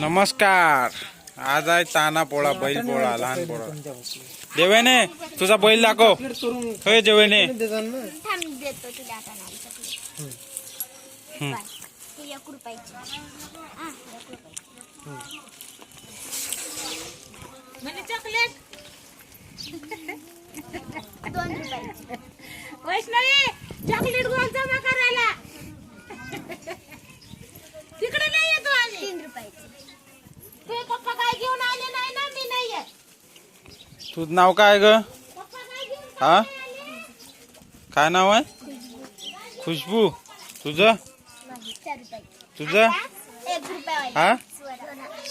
नमस्कार. आज आहे ताना पोळा बैल पोळा लहान पोळा. देवेने तुझा बैल दाखव. होय देवेने. थांब देतो तुला आता नाही चॉकलेट. ही एक रुपयाची हा, एक रुपयाची. म्हणजे चॉकलेट दोन रुपयाची वैष्णवी चॉकलेट गोल जमा करायला तिकडे नाही येतो आम्ही तीन रुपयाची ते पप्पा काय घेऊन आले नाही ना मी नाही येत तुझं नाव काय ग? पप्पा काय घेऊन हा? काय नाव आहे? खुशबू. तुझं? तुझं? हा?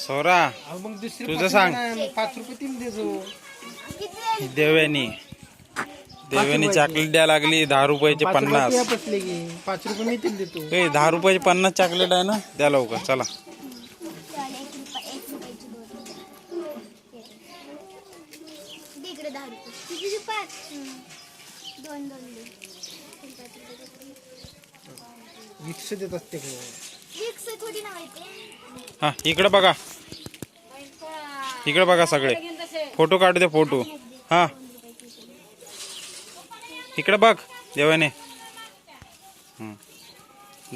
सोरा. मग दुसरी तुझं पाच सांग. रुपये पाच रुपये देजो देवेनी. देवेनी चॉकलेट द्यायला लागली दहा रुपयाचे पाच रुपये पन्नास. तुया बसले की. पाच रुपये मी तीन देतो. ए दहा रुपयाचे पन्नास चॉकलेट आहे ना? द्या लवकर चला चालेल, एक रुपया एक रुपयाची दोन दे इकडे दहा रुपये. किती पाच. दोन दोन विक्स देत असते? विक्स थोडी येते हा इकडे बघा. इकडे बघा सगळे. फोटो काढू दे फोटो. हा. इकडे बघ देवाने. हम्म.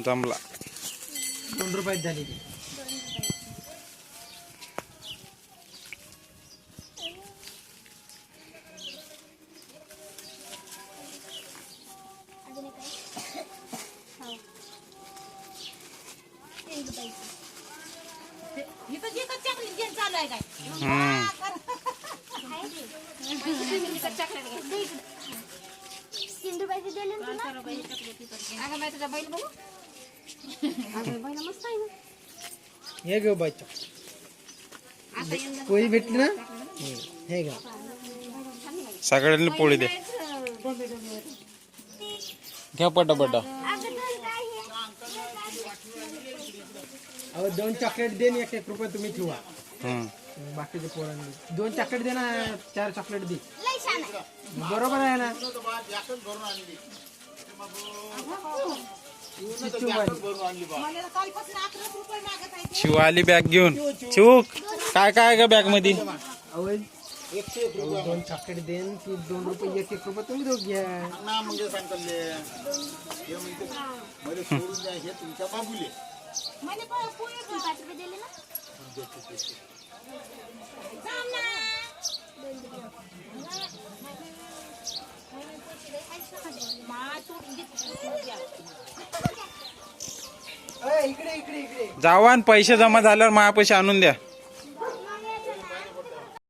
जमला. दोन रुपयात झाली इथं जे का चॉकलेट घेऊन चालू आहे काय? हम्म. तीन रुपयाची दिले ना तुला? अगं बाई तुझा बैल बघू? अगं बैल मस्त आहे ना. हे घेऊ बायच्या आता पोळी भेटली ना? हे, घ्या. सगळ्यांनी पोळी दे. घ्या पटा पटा अगं काय हे? अहो दोन चॉकलेट दे आणि एक एक रुपये तुम्ही ठेवा. बाकीचे पोरांनी. दोन चॉकलेट दे ना चार चॉकलेट दे. लय छान आहे. बरोबर आहे ना? चिच्चू बाई. मला कालपासून अकरा रुपये मागत आहे शिवाली बॅग घेऊन. चिवूक काय काय ग बॅगमध्ये अहो, अहो, दोन चॉकलेट देन ती दोन रुपये एक एक रुपये तुम्ही दोघ घ्या. रुपये दिले ना जाम ना मा तू अय, इकडे इकडे इकडे. जावा आणि पैसे जमा झाल्यावर मायापाशी आणून द्या.